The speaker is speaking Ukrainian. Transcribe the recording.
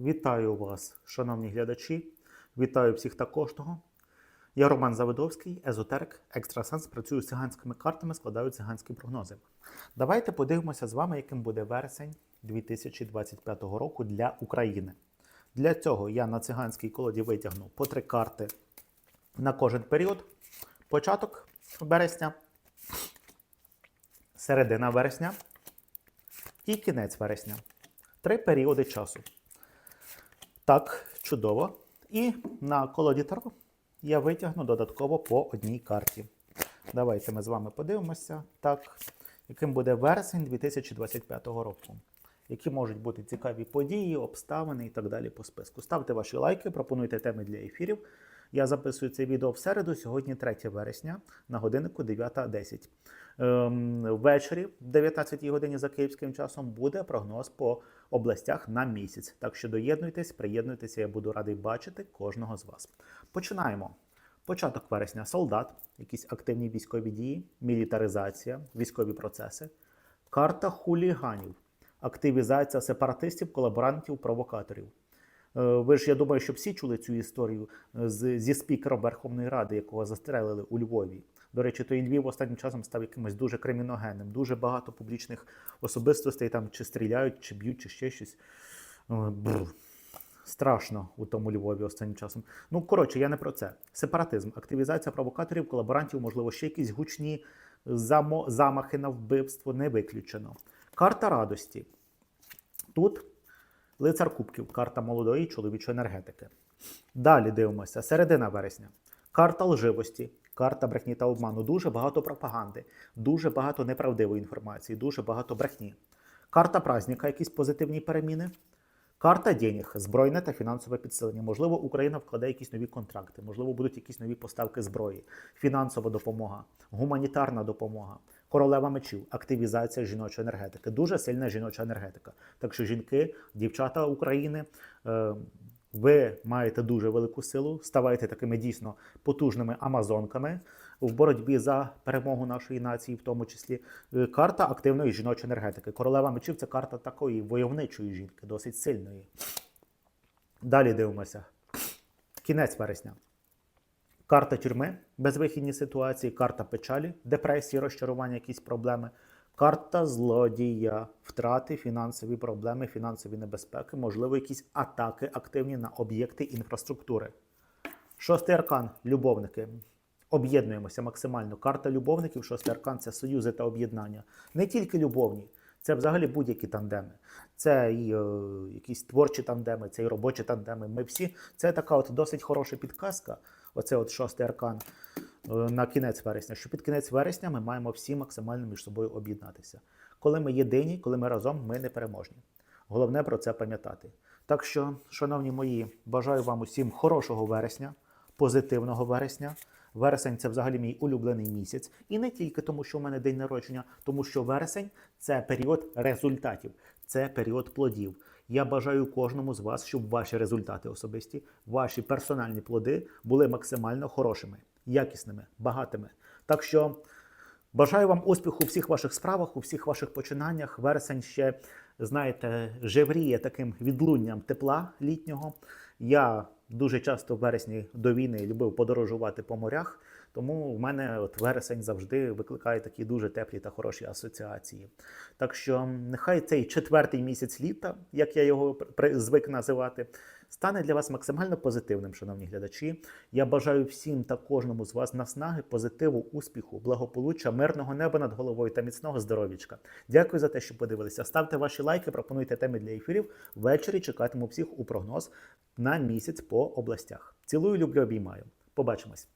Вітаю вас, шановні глядачі. Вітаю всіх та кожного. Я Роман Завидовський, езотерик, екстрасенс, працюю з циганськими картами, складаю циганські прогнози. Давайте подивимося з вами, яким буде вересень 2025 року для України. Для цього я на циганській колоді витягну по три карти на кожен період. Початок вересня, середина вересня і кінець вересня. Три періоди часу. Так, чудово. І на колоді Таро я витягну додатково по одній карті. Давайте ми з вами подивимося, так, яким буде вересень 2025 року. Які можуть бути цікаві події, обставини і так далі по списку. Ставте ваші лайки, пропонуйте теми для ефірів. Я записую це відео в середу, сьогодні 3 вересня на годиннику 9.10. Ем, ввечері, в 19 годині за київським часом, буде прогноз по областях на місяць. Так що доєднуйтесь, приєднуйтеся, я буду радий бачити кожного з вас. Починаємо. Початок вересня солдат, якісь активні військові дії, мілітаризація, військові процеси, карта хуліганів, активізація сепаратистів, колаборантів, провокаторів. Е, Ви ж я думаю, що всі чули цю історію е, з, зі спікером Верховної Ради, якого застрелили у Львові. До речі, той Львів останнім часом став якимось дуже криміногенним. Дуже багато публічних особистостей там чи стріляють, чи б'ють, чи ще щось. Е, бррр. Страшно у тому Львові останнім часом. Ну, коротше, я не про це. Сепаратизм, активізація провокаторів, колаборантів, можливо, ще якісь гучні замахи на вбивство не виключено. Карта радості. Тут лицар кубків, карта молодої чоловічої енергетики. Далі дивимося. Середина вересня. Карта лживості, карта брехні та обману. Дуже багато пропаганди, дуже багато неправдивої інформації, дуже багато брехні. Карта праздника, якісь позитивні переміни. Карта денег, збройне та фінансове підсилення. Можливо, Україна вкладе якісь нові контракти, можливо, будуть якісь нові поставки зброї, фінансова допомога, гуманітарна допомога, королева мечів, активізація жіночої енергетики. Дуже сильна жіноча енергетика. Так що жінки, дівчата України, е, ви маєте дуже велику силу, ставайте такими дійсно потужними амазонками в боротьбі за перемогу нашої нації, в тому числі Е, карта активної жіночої енергетики. Королева мечів це карта такої войовничої жінки, досить сильної. Далі дивимося. Кінець вересня. Карта тюрми, безвихідні ситуації, карта печалі, депресії, розчарування, якісь проблеми. Карта злодія, втрати, фінансові проблеми, фінансові небезпеки, можливо, якісь атаки активні на об'єкти інфраструктури. Шостий аркан любовники. Об'єднуємося максимально. Карта любовників, шостий аркан це союзи та об'єднання. Не тільки любовні, це взагалі будь-які тандеми. Це і е, якісь творчі тандеми, це і робочі тандеми. Ми всі. Це така от досить хороша підказка. Оце от шостий аркан е, на кінець вересня. Що під кінець вересня ми маємо всі максимально між собою об'єднатися. Коли ми єдині, коли ми разом, ми не переможні. Головне про це пам'ятати. Так що, шановні мої, бажаю вам усім хорошого вересня, позитивного вересня. Вересень це взагалі мій улюблений місяць. І не тільки тому, що в мене день народження, тому що вересень це період результатів, це період плодів. Я бажаю кожному з вас, щоб ваші результати особисті, ваші персональні плоди були максимально хорошими, якісними, багатими. Так що бажаю вам успіху у всіх ваших справах, у всіх ваших починаннях. Вересень ще, знаєте, жевріє таким відлунням тепла літнього. Я дуже часто в вересні до війни любив подорожувати по морях, тому в мене от вересень завжди викликає такі дуже теплі та хороші асоціації. Так що нехай цей четвертий місяць літа, як я його звик називати, стане для вас максимально позитивним, шановні глядачі. Я бажаю всім та кожному з вас наснаги, позитиву, успіху, благополуччя, мирного неба над головою та міцного здоров'ячка. Дякую за те, що подивилися. Ставте ваші лайки, пропонуйте теми для ефірів. Ввечері чекатиму всіх у прогноз на місяць по областях. Цілую, люблю, обіймаю. Побачимось.